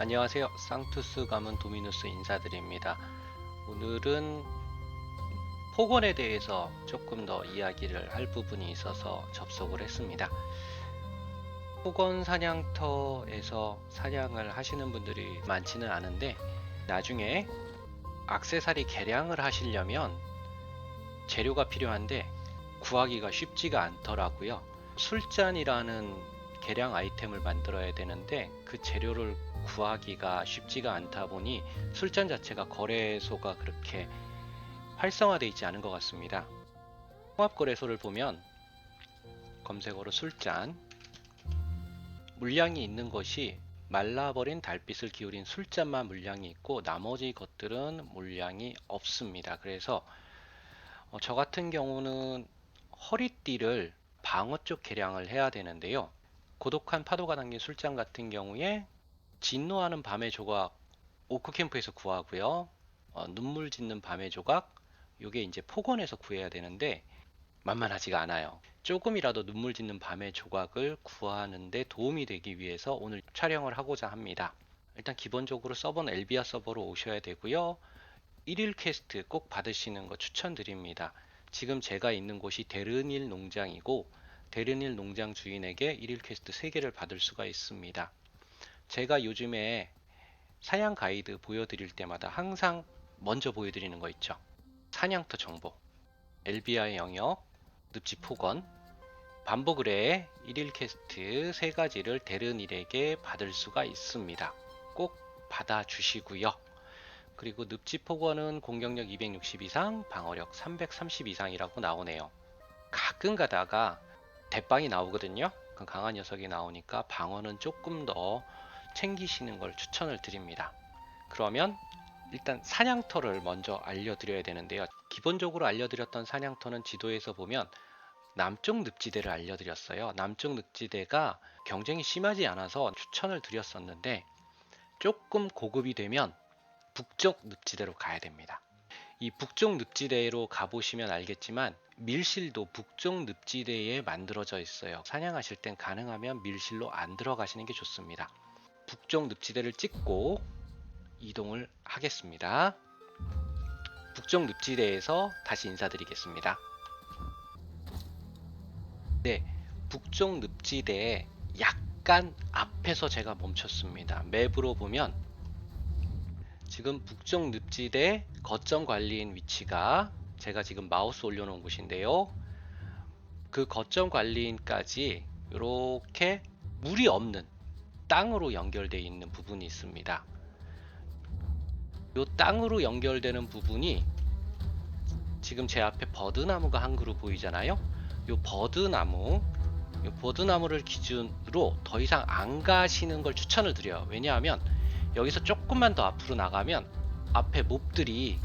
안녕하세요. 쌍투스 가문 도미누스 인사드립니다. 오늘은 폭언에 대해서 조금 더 이야기를 할 부분이 있어서 접속을 했습니다. 폭언 사냥터에서 사냥을 하시는 분들이 많지는 않은데 나중에 악세사리 개량을 하시려면 재료가 필요한데 구하기가 쉽지가 않더라고요. 술잔이라는 개량 아이템을 만들어야 되는데 그 재료를 구하기가 쉽지가 않다 보니 술잔 자체가 거래소가 그렇게 활성화되어 있지 않은 것 같습니다. 통합거래소를 보면 검색어로 술잔 물량이 있는 것이 말라버린 달빛을 기울인 술잔만 물량이 있고 나머지 것들은 물량이 없습니다. 그래서 어, 저 같은 경우는 허리띠를 방어 쪽 개량을 해야 되는데요. 고독한 파도가 담긴 술잔 같은 경우에 진노하는 밤의 조각 오크 캠프에서 구하고요. 어, 눈물 짓는 밤의 조각 요게 이제 폭원에서 구해야 되는데 만만하지가 않아요. 조금이라도 눈물 짓는 밤의 조각을 구하는데 도움이 되기 위해서 오늘 촬영을 하고자 합니다. 일단 기본적으로 서버는 엘비아 서버로 오셔야 되고요. 1일 퀘스트 꼭 받으시는 거 추천드립니다. 지금 제가 있는 곳이 데르닐 농장이고 데르닐 농장 주인에게 1일 퀘스트 3개를 받을 수가 있습니다. 제가 요즘에 사냥 가이드 보여드릴 때마다 항상 먼저 보여드리는 거 있죠. 사냥터 정보, 엘비아의 영역, 늪지 폭언, 반복 의뢰 1일 퀘스트 세 가지를 데르닐에게 받을 수가 있습니다. 꼭 받아주시고요. 그리고 늪지 폭언은 공격력 260 이상, 방어력 330 이상이라고 나오네요. 가끔 가다가 대빵이 나오거든요. 그 강한 녀석이 나오니까 방어는 조금 더 챙기시는 걸 추천을 드립니다. 그러면 일단 사냥터를 먼저 알려드려야 되는데요. 기본적으로 알려드렸던 사냥터는 지도에서 보면 남쪽 늪지대를 알려드렸어요. 남쪽 늪지대가 경쟁이 심하지 않아서 추천을 드렸었는데 조금 고급이 되면 북쪽 늪지대로 가야 됩니다. 이 북쪽 늪지대로 가보시면 알겠지만 밀실도 북쪽 늪지대에 만들어져 있어요. 사냥하실 땐 가능하면 밀실로 안 들어가시는 게 좋습니다. 북쪽 늪지대를 찍고 이동을 하겠습니다. 북쪽 늪지대에서 다시 인사드리겠습니다. 네, 북쪽 늪지대의 약간 앞에서 제가 멈췄습니다. 맵으로 보면 지금 북쪽 늪지대 거점 관리인 위치가 제가 지금 마우스 올려놓은 곳인데요. 그 거점 관리인까지 이렇게 물이 없는 땅으로 연결되어 있는 부분이 있습니다. 이 땅으로 연결되는 부분이 지금 제 앞에 버드나무가 한 그루 보이잖아요. 이 버드나무, 이 버드나무를 기준으로 더 이상 안 가시는 걸 추천을 드려요. 왜냐하면 여기서 조금만 더 앞으로 나가면 앞에 몹들이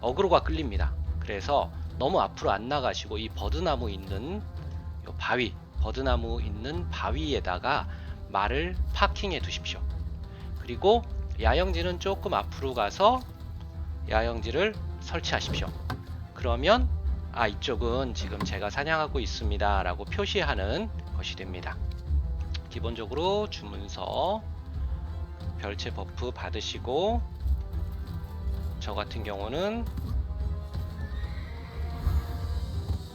어그로가 끌립니다. 그래서 너무 앞으로 안 나가시고 이 버드나무 있는 요 바위, 버드나무 있는 바위에다가 말을 파킹해 두십시오. 그리고 야영지는 조금 앞으로 가서 야영지를 설치하십시오. 그러면 아 이쪽은 지금 제가 사냥하고 있습니다 라고 표시하는 것이 됩니다. 기본적으로 주문서 별채 버프 받으시고 저 같은 경우는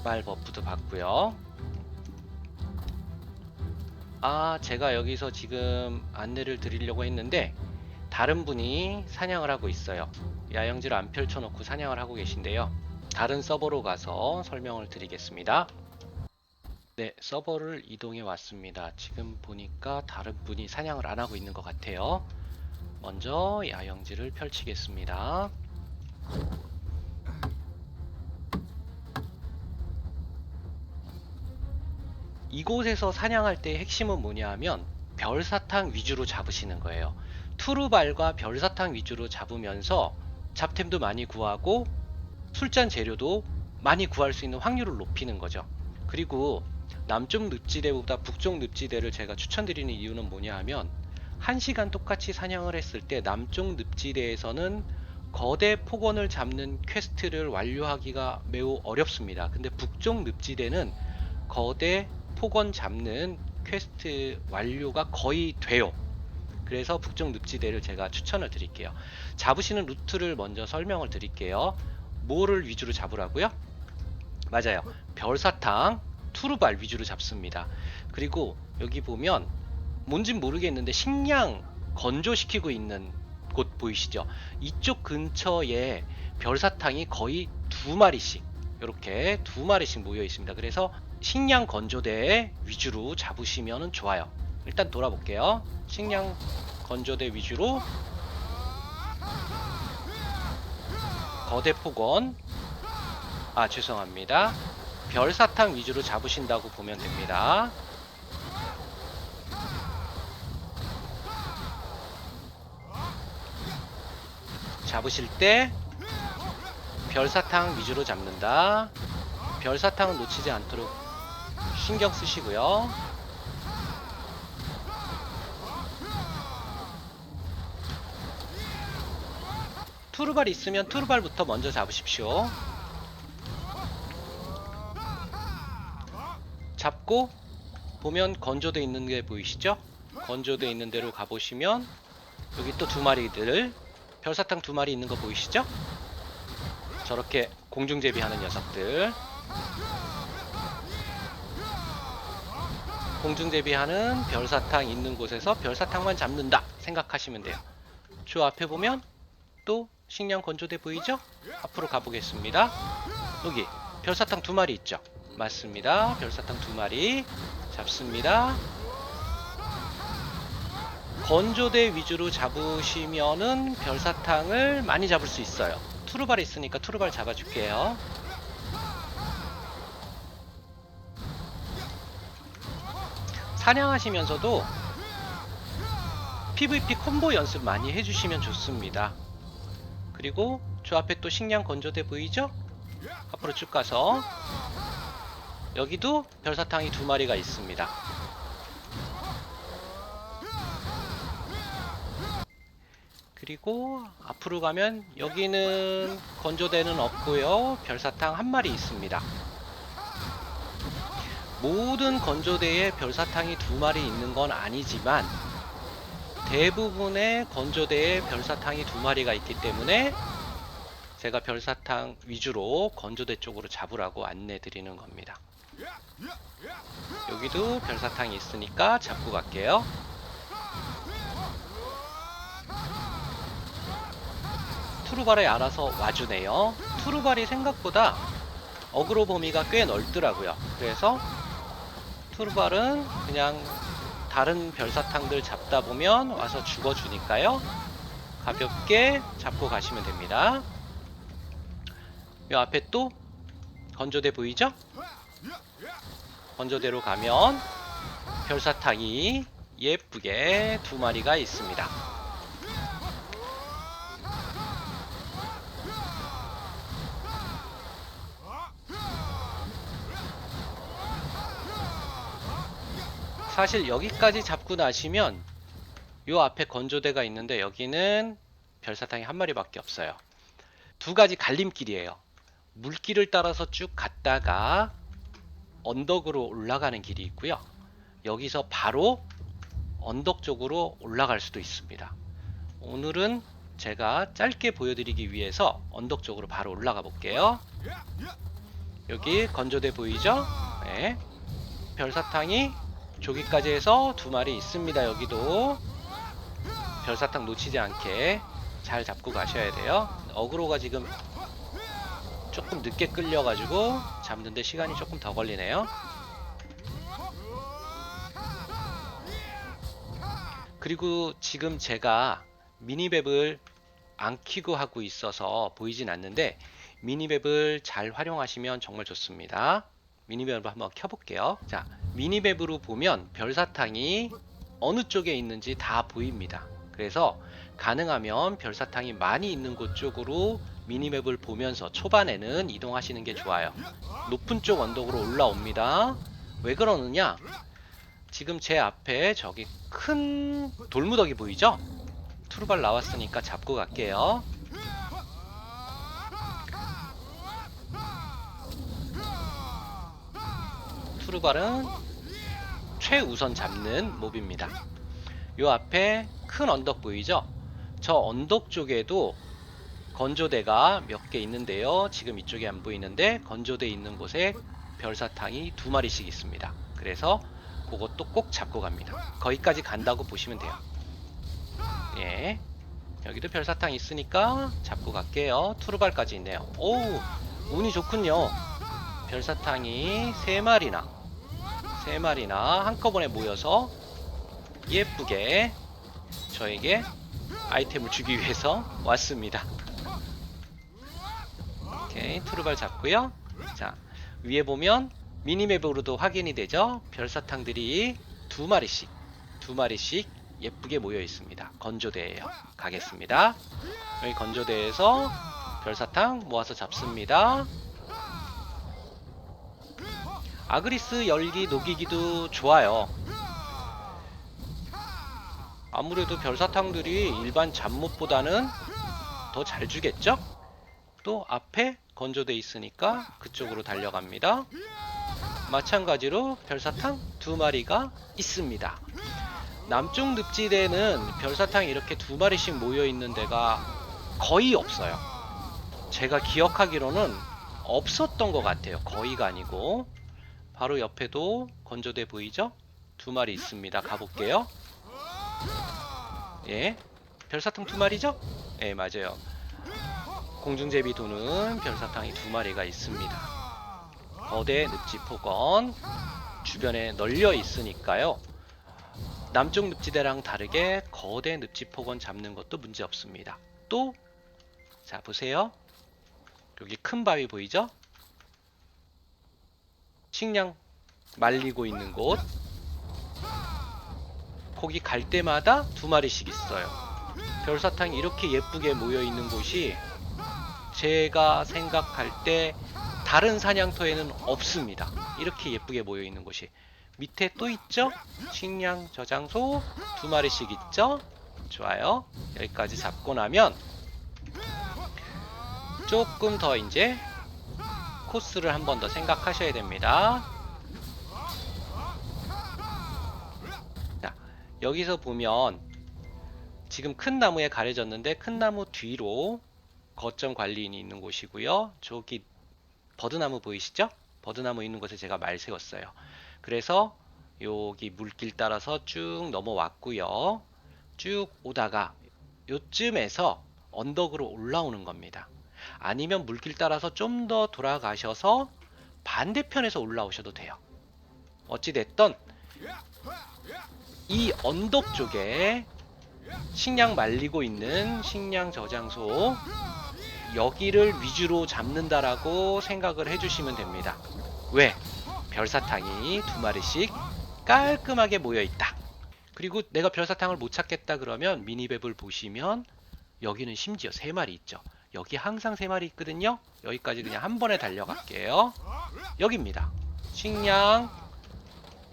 말 버프도 받고요. 아, 제가 여기서 지금 안내를 드리려고 했는데 다른 분이 사냥을 하고 있어요. 야영지를 안 펼쳐 놓고 사냥을 하고 계신데요. 다른 서버로 가서 설명을 드리겠습니다. 네, 서버를 이동해 왔습니다. 지금 보니까 다른 분이 사냥을 안 하고 있는 것 같아요. 먼저 야영지를 펼치겠습니다. 이곳에서 사냥할 때 핵심은 뭐냐 하면 별사탕 위주로 잡으시는 거예요. 투르발과 별사탕 위주로 잡으면서 잡템도 많이 구하고 술잔 재료도 많이 구할 수 있는 확률을 높이는 거죠. 그리고 남쪽 늪지대보다 북쪽 늪지대를 제가 추천드리는 이유는 뭐냐 하면 1시간 똑같이 사냥을 했을 때 남쪽 늪지대에서는 거대 폭원을 잡는 퀘스트를 완료하기가 매우 어렵습니다. 근데 북쪽 늪지대는 거대 폭원 잡는 퀘스트 완료가 거의 돼요. 그래서 북쪽 늪지대를 제가 추천을 드릴게요. 잡으시는 루트를 먼저 설명을 드릴게요. 뭐를 위주로 잡으라고요? 맞아요. 별사탕, 투르발 위주로 잡습니다. 그리고 여기 보면 뭔진 모르겠는데 식량 건조시키고 있는 곳 보이시죠? 이쪽 근처에 별사탕이 거의 두 마리씩 이렇게 두 마리씩 모여 있습니다. 그래서 식량 건조대 위주로 잡으시면 좋아요. 일단 돌아볼게요. 식량 건조대 위주로 거대 폭원 아 죄송합니다. 별사탕 위주로 잡으신다고 보면 됩니다. 잡으실 때 별사탕 위주로 잡는다. 별사탕은 놓치지 않도록 신경 쓰시고요. 투르발 있으면 투르발부터 먼저 잡으십시오. 잡고 보면 건조돼 있는 게 보이시죠? 건조돼 있는 대로 가보시면 여기 또 두 마리들 별사탕 두 마리 있는 거 보이시죠? 저렇게 공중제비 하는 녀석들 공중제비 하는 별사탕 있는 곳에서 별사탕만 잡는다 생각하시면 돼요 저 앞에 보면 또 식량 건조대 보이죠? 앞으로 가보겠습니다 여기 별사탕 두 마리 있죠? 맞습니다 별사탕 두 마리 잡습니다 건조대 위주로 잡으시면은 별사탕을 많이 잡을 수 있어요. 투르발 있으니까 투르발 잡아줄게요. 사냥하시면서도 PVP 콤보 연습 많이 해주시면 좋습니다. 그리고 저 앞에 또 식량 건조대 보이죠? 앞으로 쭉 가서 여기도 별사탕이 두 마리가 있습니다. 그리고 앞으로 가면 여기는 건조대는 없고요. 별사탕 한 마리 있습니다. 모든 건조대에 별사탕이 두 마리 있는 건 아니지만 대부분의 건조대에 별사탕이 두 마리가 있기 때문에 제가 별사탕 위주로 건조대 쪽으로 잡으라고 안내 드리는 겁니다. 여기도 별사탕이 있으니까 잡고 갈게요. 투르발에 알아서 와주네요. 투르발이 생각보다 어그로 범위가 꽤 넓더라고요. 그래서 투르발은 그냥 다른 별사탕들 잡다 보면 와서 죽어주니까요. 가볍게 잡고 가시면 됩니다. 이 앞에 또 건조대 보이죠? 건조대로 가면 별사탕이 예쁘게 두 마리가 있습니다. 사실 여기까지 잡고 나시면 요 앞에 건조대가 있는데 여기는 별사탕이 한 마리밖에 없어요. 두 가지 갈림길이에요. 물길을 따라서 쭉 갔다가 언덕으로 올라가는 길이 있고요. 여기서 바로 언덕 쪽으로 올라갈 수도 있습니다. 오늘은 제가 짧게 보여드리기 위해서 언덕 쪽으로 바로 올라가 볼게요. 여기 건조대 보이죠? 네. 별사탕이 조기까지 해서 두 마리 있습니다. 여기도 별사탕 놓치지 않게 잘 잡고 가셔야 돼요. 어그로가 지금 조금 늦게 끌려가지고 잡는데 시간이 조금 더 걸리네요. 그리고 지금 제가 미니맵을 안 키고 하고 있어서 보이진 않는데 미니맵을 잘 활용하시면 정말 좋습니다. 미니맵을 한번 켜볼게요. 자, 미니맵으로 보면 별사탕이 어느 쪽에 있는지 다 보입니다. 그래서 가능하면 별사탕이 많이 있는 곳 쪽으로 미니맵을 보면서 초반에는 이동하시는 게 좋아요. 높은 쪽 언덕으로 올라옵니다. 왜 그러느냐? 지금 제 앞에 저기 큰 돌무더기 보이죠? 투르발 나왔으니까 잡고 갈게요. 투르발은 최우선 잡는 몹입니다. 요 앞에 큰 언덕 보이죠? 저 언덕 쪽에도 건조대가 몇 개 있는데요. 지금 이쪽에 안 보이는데 건조대 있는 곳에 별사탕이 두 마리씩 있습니다. 그래서 그것도 꼭 잡고 갑니다. 거기까지 간다고 보시면 돼요. 예. 여기도 별사탕 있으니까 잡고 갈게요. 투르발까지 있네요. 오, 운이 좋군요. 별사탕이 세 마리나, 세 마리나 한꺼번에 모여서 예쁘게 저에게 아이템을 주기 위해서 왔습니다. 오케이, 투르발 잡고요. 자, 위에 보면 미니맵으로도 확인이 되죠. 별사탕들이 두 마리씩, 두 마리씩 예쁘게 모여 있습니다. 건조대예요. 가겠습니다. 여기 건조대에서 별사탕 모아서 잡습니다. 아그리스 열기 녹이기도 좋아요. 아무래도 별사탕들이 일반 잡목보다는 더 잘 주겠죠? 또 앞에 건조돼 있으니까 그쪽으로 달려갑니다. 마찬가지로 별사탕 두 마리가 있습니다. 남쪽 늪지대는 별사탕이 이렇게 두 마리씩 모여 있는 데가 거의 없어요. 제가 기억하기로는 없었던 것 같아요. 거의가 아니고. 바로 옆에도 건조대 보이죠? 두 마리 있습니다. 가볼게요. 예. 별사탕 두 마리죠? 예, 맞아요. 공중제비 도는 별사탕이 두 마리가 있습니다. 거대 늪지 폭원 주변에 널려 있으니까요. 남쪽 늪지대랑 다르게 거대 늪지 폭원 잡는 것도 문제 없습니다. 또, 자, 보세요. 여기 큰 바위 보이죠? 식량 말리고 있는 곳. 거기 갈 때마다 두 마리씩 있어요. 별사탕이 이렇게 예쁘게 모여 있는 곳이 제가 생각할 때 다른 사냥터에는 없습니다. 이렇게 예쁘게 모여 있는 곳이 밑에 또 있죠? 식량 저장소 두 마리씩 있죠? 좋아요. 여기까지 잡고 나면 조금 더 이제 코스를 한 번 더 생각하셔야 됩니다. 자, 여기서 보면 지금 큰 나무에 가려졌는데 큰 나무 뒤로 거점 관리인이 있는 곳이고요. 저기 버드나무 보이시죠? 버드나무 있는 곳에 제가 말 세웠어요. 그래서 여기 물길 따라서 쭉 넘어왔고요. 쭉 오다가 요쯤에서 언덕으로 올라오는 겁니다. 아니면 물길 따라서 좀 더 돌아가셔서 반대편에서 올라오셔도 돼요. 어찌됐던 이 언덕 쪽에 식량 말리고 있는 식량 저장소 여기를 위주로 잡는다라고 생각을 해주시면 됩니다. 왜? 별사탕이 두 마리씩 깔끔하게 모여 있다. 그리고 내가 별사탕을 못 찾겠다 그러면 미니맵을 보시면 여기는 심지어 세 마리 있죠. 여기 항상 세 마리 있거든요. 여기까지 그냥 한 번에 달려갈게요. 여기입니다. 식량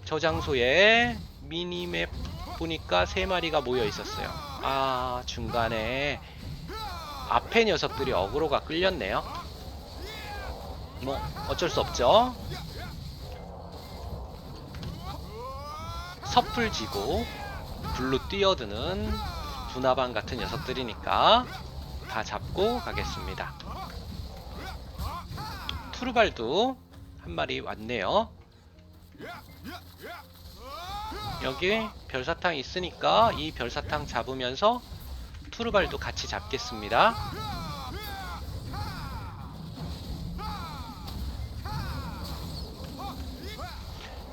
저장소에 미니맵 보니까 세 마리가 모여 있었어요. 아 중간에 앞에 녀석들이 어그로가 끌렸네요. 뭐 어쩔 수 없죠. 섣불 지고 굴로 뛰어드는 분화방 같은 녀석들이니까 다 잡고 가겠습니다. 투르발도 한 마리 왔네요. 여기 별사탕 있으니까 이 별사탕 잡으면서 투르발도 같이 잡겠습니다.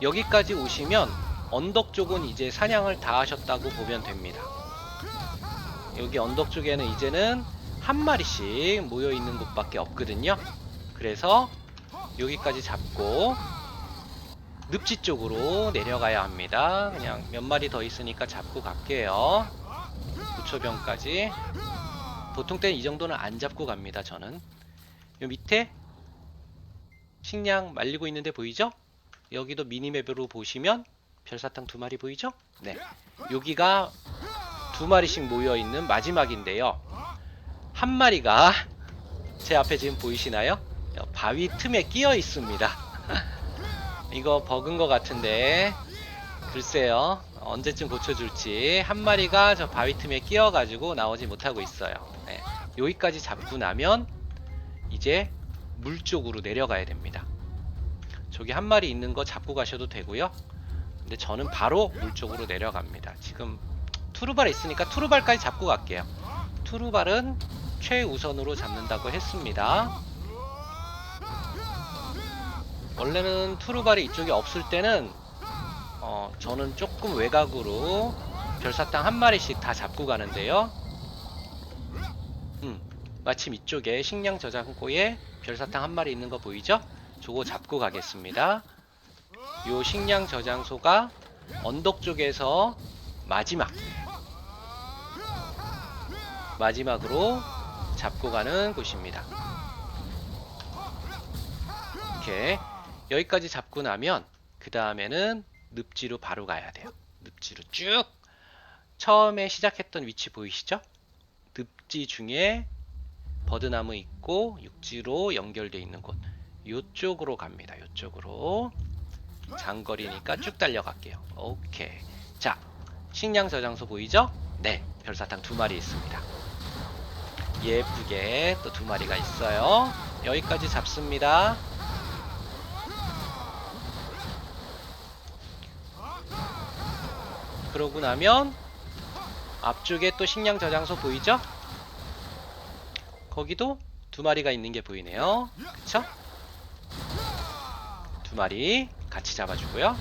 여기까지 오시면 언덕 쪽은 이제 사냥을 다 하셨다고 보면 됩니다. 여기 언덕 쪽에는 이제는 한 마리씩 모여 있는 곳밖에 없거든요. 그래서 여기까지 잡고 늪지 쪽으로 내려가야 합니다. 그냥 몇 마리 더 있으니까 잡고 갈게요. 부초병까지. 보통 때는 이 정도는 안 잡고 갑니다. 저는. 요 밑에 식량 말리고 있는데 보이죠? 여기도 미니맵으로 보시면 별사탕 두 마리 보이죠? 네. 여기가 두 마리씩 모여 있는 마지막인데요. 한 마리가 제 앞에 지금 보이시나요? 바위 틈에 끼어 있습니다. 이거 버그인 것 같은데 글쎄요 언제쯤 고쳐줄지 한 마리가 저 바위 틈에 끼어가지고 나오지 못하고 있어요. 네. 여기까지 잡고 나면 이제 물 쪽으로 내려가야 됩니다. 저기 한 마리 있는 거 잡고 가셔도 되고요. 근데 저는 바로 물 쪽으로 내려갑니다. 지금 투르발 있으니까 투르발까지 잡고 갈게요. 투르발은 최우선으로 잡는다고 했습니다. 원래는 투르발이 이쪽에 없을 때는 어, 저는 조금 외곽으로 별사탕 한 마리씩 다 잡고 가는데요. 음, 마침 이쪽에 식량 저장고에 별사탕 한 마리 있는 거 보이죠? 저거 잡고 가겠습니다. 요 식량 저장소가 언덕 쪽에서 마지막 마지막으로 잡고 가는 곳입니다. 이렇게 여기까지 잡고 나면 그 다음에는 늪지로 바로 가야 돼요. 늪지로 쭉 처음에 시작했던 위치 보이시죠? 늪지 중에 버드나무 있고 육지로 연결되어 있는 곳 이쪽으로 갑니다. 이쪽으로 장거리니까 쭉 달려갈게요. 오케이. 자, 식량 저장소 보이죠? 네, 별사탕 두 마리 있습니다. 예쁘게 또 두 마리가 있어요. 여기까지 잡습니다. 그러고 나면 앞쪽에 또 식량 저장소 보이죠? 거기도 두 마리가 있는 게 보이네요. 그쵸? 두 마리 같이 잡아주고요.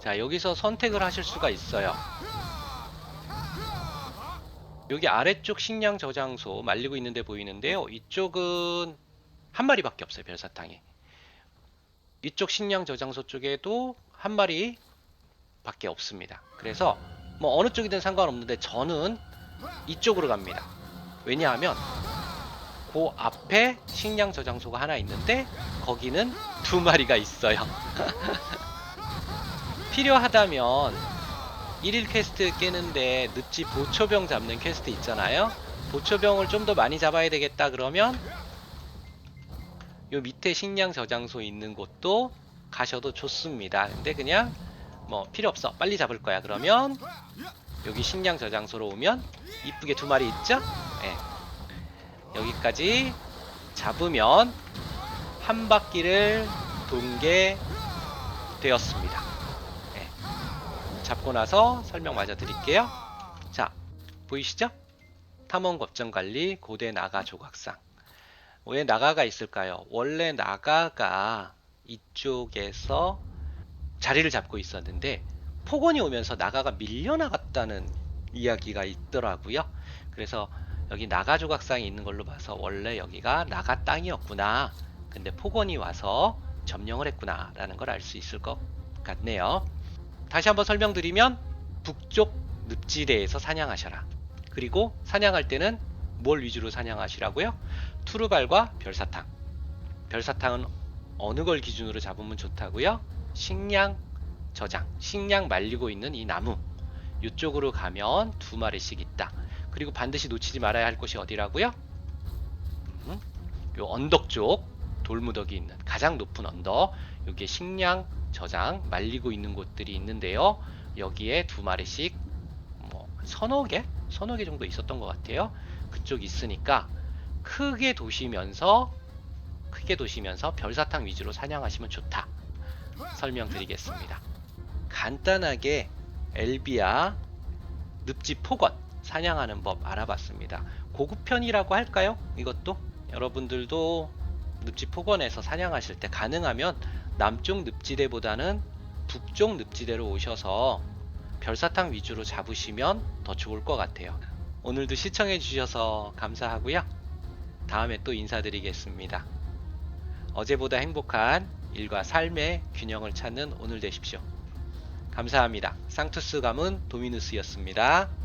자, 여기서 선택을 하실 수가 있어요. 여기 아래쪽 식량 저장소 말리고 있는데 보이는데요. 이쪽은 한 마리밖에 없어요. 별사탕이. 이쪽 식량 저장소 쪽에도 한 마리 밖에 없습니다. 그래서 뭐 어느 쪽이든 상관없는데 저는 이쪽으로 갑니다. 왜냐하면 그 앞에 식량 저장소가 하나 있는데 거기는 두 마리가 있어요. 필요하다면 1일 퀘스트 깨는데 늪지 보초병 잡는 퀘스트 있잖아요. 보초병을 좀 더 많이 잡아야 되겠다 그러면 요 밑에 식량 저장소 있는 곳도 가셔도 좋습니다. 근데 그냥 뭐 필요 없어 빨리 잡을 거야 그러면 여기 식량 저장소로 오면 이쁘게 두 마리 있죠? 예. 여기까지 잡으면 한 바퀴를 돈 게 되었습니다. 예. 잡고 나서 설명 마저 드릴게요. 자, 보이시죠? 탐험 겁정 관리 고대 나가 조각상. 왜 나가가 있을까요? 원래 나가가 이쪽에서 자리를 잡고 있었는데 폭언이 오면서 나가가 밀려나갔다는 이야기가 있더라고요. 그래서 여기 나가 조각상이 있는 걸로 봐서 원래 여기가 나가 땅이었구나. 근데 폭언이 와서 점령을 했구나 라는 걸 알 수 있을 것 같네요. 다시 한번 설명드리면 북쪽 늪지대에서 사냥하셔라. 그리고 사냥할 때는 뭘 위주로 사냥하시라고요? 투르발과 별사탕. 별사탕은 어느 걸 기준으로 잡으면 좋다고요? 식량 저장, 식량 말리고 있는 이 나무. 이쪽으로 가면 두 마리씩 있다. 그리고 반드시 놓치지 말아야 할 곳이 어디라고요? 음, 요 언덕 쪽 돌무더기 있는 가장 높은 언덕. 여기에 식량 저장 말리고 있는 곳들이 있는데요. 여기에 두 마리씩 뭐 서너 개, 서너 개 정도 있었던 것 같아요. 그쪽 있으니까 크게 도시면서 크게 도시면서 별사탕 위주로 사냥하시면 좋다. 설명드리겠습니다. 간단하게 엘비아 늪지 폭언 사냥하는 법 알아봤습니다. 고급편이라고 할까요? 이것도 여러분들도 늪지 폭언에서 사냥하실 때 가능하면 남쪽 늪지대보다는 북쪽 늪지대로 오셔서 별사탕 위주로 잡으시면 더 좋을 것 같아요. 오늘도 시청해 주셔서 감사하고요. 다음에 또 인사드리겠습니다. 어제보다 행복한 일과 삶의 균형을 찾는 오늘 되십시오. 감사합니다. 상투스 가문 도미누스였습니다.